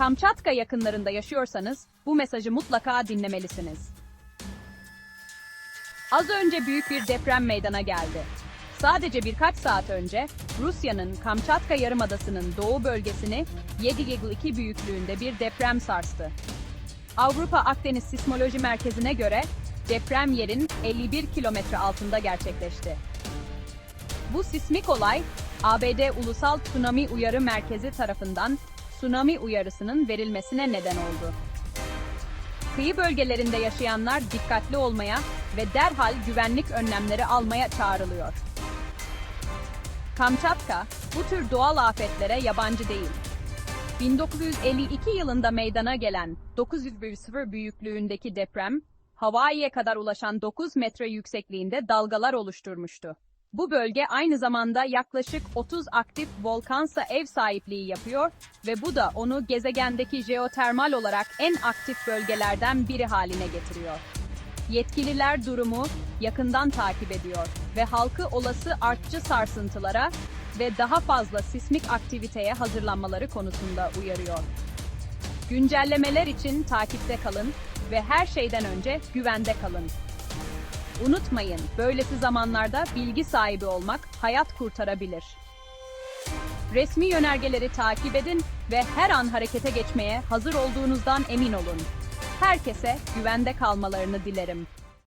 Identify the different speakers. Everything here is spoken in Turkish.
Speaker 1: Kamçatka yakınlarında yaşıyorsanız bu mesajı mutlaka dinlemelisiniz. Az önce büyük bir deprem meydana geldi. Sadece birkaç saat önce Rusya'nın Kamçatka Yarımadası'nın doğu bölgesini 7,2 büyüklüğünde bir deprem sarstı. Avrupa Akdeniz Sismoloji Merkezi'ne göre deprem yerin 51 kilometre altında gerçekleşti. Bu sismik olay ABD Ulusal Tsunami Uyarı Merkezi tarafından tsunami uyarısının verilmesine neden oldu. Kıyı bölgelerinde yaşayanlar dikkatli olmaya ve derhal güvenlik önlemleri almaya çağrılıyor. Kamçatka bu tür doğal afetlere yabancı değil. 1952 yılında meydana gelen 9,0 büyüklüğündeki deprem, Hawaii'ye kadar ulaşan 9 metre yüksekliğinde dalgalar oluşturmuştu. Bu bölge aynı zamanda yaklaşık 30 aktif volkansa ev sahipliği yapıyor ve bu da onu gezegendeki jeotermal olarak en aktif bölgelerden biri haline getiriyor. Yetkililer durumu yakından takip ediyor ve halkı olası artçı sarsıntılara ve daha fazla sismik aktiviteye hazırlanmaları konusunda uyarıyor. Güncellemeler için takipte kalın ve her şeyden önce güvende kalın. Unutmayın, böylesi zamanlarda bilgi sahibi olmak hayat kurtarabilir. Resmi yönergeleri takip edin ve her an harekete geçmeye hazır olduğunuzdan emin olun. Herkese güvende kalmalarını dilerim.